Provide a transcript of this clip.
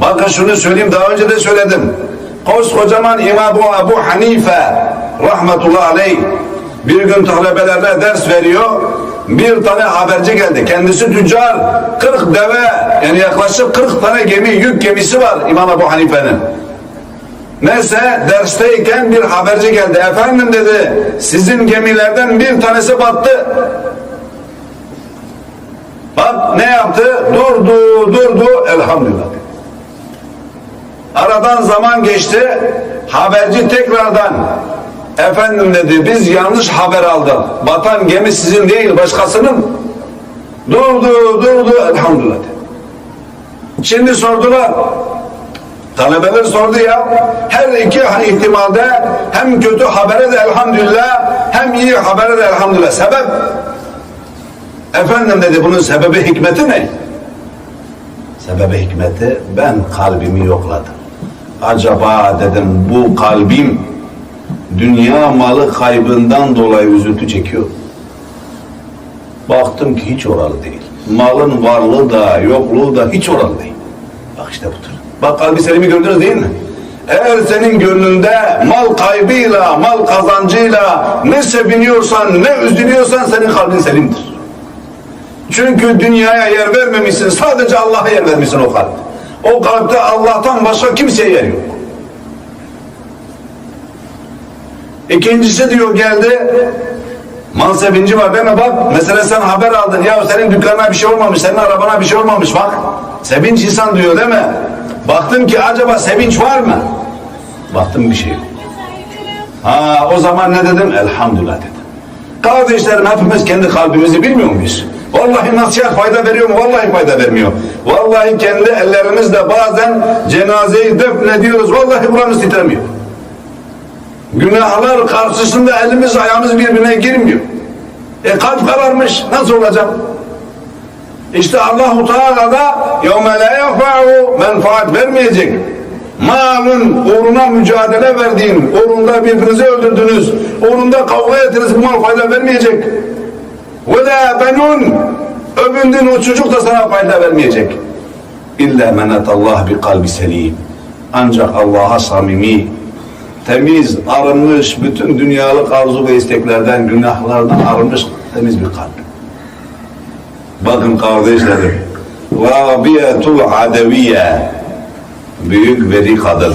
Bakın şunu söyleyeyim daha önce de söyledim. Koskocaman İmam Ebu Hanife rahmetullahi aleyh bir gün talebelerine ders veriyor. Bir tane haberci geldi. Kendisi tüccar. 40 deve yani yaklaşık 40 tane gemi yük gemisi var İmam Ebu Hanife'nin. Neyse dersteyken bir haberci geldi. Efendim dedi sizin gemilerden bir tanesi battı. Bak ne yaptı? Durdu, durdu. Elhamdülillah. Aradan zaman geçti. Haberci tekrardan efendim dedi biz yanlış haber aldık. Batan gemi sizin değil başkasının. Durdu, durdu. Elhamdülillah. Şimdi sordular. Talebeler sordu ya. Her iki ihtimalde hem kötü habere de elhamdülillah hem iyi habere de elhamdülillah. Sebep? Efendim dedi bunun sebebi hikmeti ne? Sebebi hikmeti ben kalbimi yokladım. Acaba dedim bu kalbim dünya malı kaybından dolayı üzüntü çekiyor. Baktım ki hiç oralı değil. Malın varlığı da yokluğu da hiç oralı değil. Bak işte budur. Bak kalbi selimi gördünüz değil mi? Eğer senin gönlünde mal kaybıyla, mal kazancıyla ne seviniyorsan, ne üzülüyorsan senin kalbin selimdir. Çünkü dünyaya yer vermemişsin, sadece Allah'a yer vermişsin o kalp. O kalpte Allah'tan başka kimseye yer yok. İkincisi diyor geldi, mal sevinci var değil mi bak, mesela sen haber aldın, ya senin dükkanına bir şey olmamış, senin arabana bir şey olmamış bak. Sevinç insan diyor değil mi? Baktım ki acaba sevinç var mı? Baktım bir şey yok. Ha o zaman ne dedim? Elhamdülillah dedim. Kardeşlerim hepimiz kendi kalbimizi bilmiyor muyuz? Vallahi nasihat fayda veriyor mu? Vallahi fayda vermiyor. Vallahi kendi ellerimizle bazen cenazeyi defnediyoruz. Vallahi buramız titremiyor. Günahlar karşısında elimiz ayağımız birbirine girmiyor. E kalp kararmış. Nasıl olacak? İşte Allahu Teala da yevme la yefa'u menfaat vermeyecek. Malın uğruna mücadele verdiğin, uğrunda birbirinizi öldürdünüz, uğrunda kavga ettiniz bu mal fayda vermeyecek ve la benun öbündün o çocuk da sana fayda vermeyecek. İlla menet Allah bi kalbi selim. Ancak Allah'a samimi, temiz, arınmış, bütün dünyalık arzu ve isteklerden, günahlardan arınmış temiz bir kalp. Bakın kardeşlerim, Rabiyetul Adeviye, büyük veri kadın.